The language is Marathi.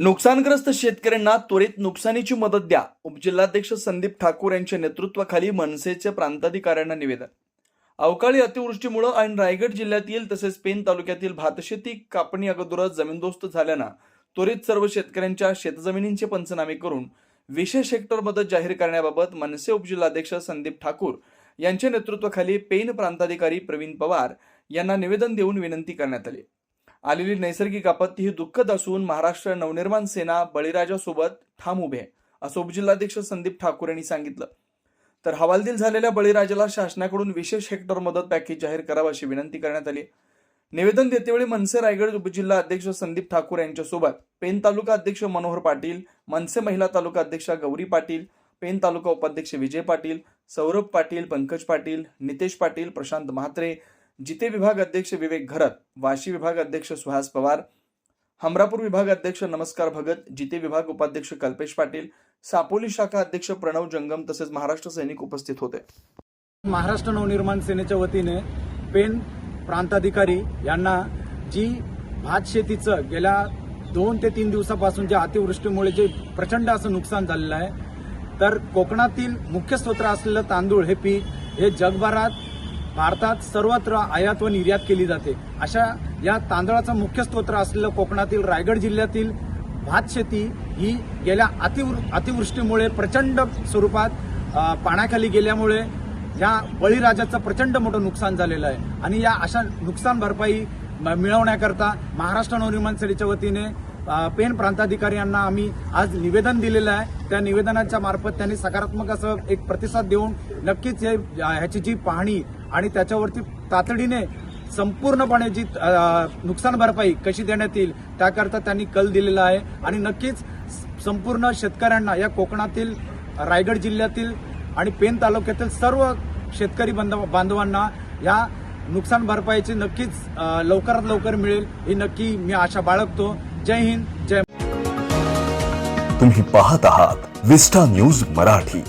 नुकसानग्रस्त शेतकऱ्यांना त्वरित नुकसानीची मदत द्या उपजिल्हाध्यक्ष संदीप ठाकूर यांच्या नेतृत्वाखाली मनसेचे प्रांताधिकाऱ्यांना निवेदन. अवकाळी अतिवृष्टीमुळे आणि रायगड जिल्ह्यातील तसेच पेन तालुक्यातील भातशेती कापणी अगोदरच जमीनदोस्त झाल्यानं त्वरित सर्व शेतकऱ्यांच्या शेतजमिनींचे पंचनामे करून विशेष हेक्टर मदत जाहीर करण्याबाबत मनसे उपजिल्हाध्यक्ष संदीप ठाकूर यांच्या नेतृत्वाखाली पेन प्रांताधिकारी प्रवीण पवार यांना निवेदन देऊन विनंती करण्यात आली. आलेली नैसर्गिक आपत्ती ही दुःखद असून महाराष्ट्र नवनिर्माण सेना बळीराजासोबत ठाम उभे आहे असं उपजिल्हाध्यक्ष संदीप ठाकूर यांनी सांगितलं. तर हवालदिल झालेल्या बळीराजाला शासनाकडून विशेष हेक्टर मदत पॅकेज जाहीर करावं अशी विनंती करण्यात आली निवेदन देतेवेळी मनसे रायगड उपजिल्हा अध्यक्ष संदीप ठाकूर यांच्यासोबत पेन तालुका अध्यक्ष मनोहर पाटील मनसे महिला तालुका अध्यक्षा गौरी पाटील पेन तालुका उपाध्यक्ष विजय पाटील सौरभ पाटील पंकज पाटील नितेश पाटील प्रशांत म्हात्रे जिते विभाग अध्यक्ष विवेक घरत वाशी विभाग अध्यक्ष सुहास पवार हमरापूर विभाग अध्यक्ष नमस्कार भगत जिते विभाग उपाध्यक्ष कल्पेश पाटील सापोली शाखा अध्यक्ष प्रणव जंगम तसेच महाराष्ट्र सैनिक उपस्थित होते. महाराष्ट्र नवनिर्माण सेनेच्या वतीने पेन प्रांताधिकारी यांना जी भात शेतीचं गेल्या दोन ते तीन दिवसापासून जे अतिवृष्टीमुळे जे प्रचंड असं नुकसान झालेलं आहे तर कोकणातील मुख्य स्त्रोत्र असलेलं तांदूळ हे पीक हे जगभरात भारतात सर्वत्र आयात व निर्यात केली जाते. अशा या तांदळाचं मुख्य स्तोत्र असलेलं कोकणातील रायगड जिल्ह्यातील भात शेती ही गेल्या अतिवृ अतिवृष्टीमुळे प्रचंड स्वरूपात पाण्याखाली गेल्यामुळे या बळीराजाचं प्रचंड मोठं नुकसान झालेलं आहे. आणि या अशा नुकसान भरपाई म- मिळवण्याकरता महाराष्ट्र नवनिर्माण सेनेच्या वतीने पेन प्रांताधिकारी यांना आम्ही आज निवेदन दिलेलं आहे. त्या निवेदनाच्या मार्फत त्यांनी सकारात्मक असं एक प्रतिसाद देऊन नक्कीच हे ह्याची जी पाहणी आणि त्याच्यावरती तातडीने संपूर्णपणे जी नुकसान भरपाई कशी देण्यात येईल त्याकरता त्यांनी कल दिलेला आहे. आणि नक्कीच संपूर्ण शेतकऱ्यांना या कोकणातील रायगड जिल्ह्यातील आणि पेन तालुक्यातील सर्व शेतकरी बांधव बांधवांना या नुकसान भरपाईची नक्कीच लवकरात लवकर मिळेल. ही नक्की मी आशा बाळगतो. जय हिंद जय तुम्ही पाहत आहात विस्टा न्यूज मराठी.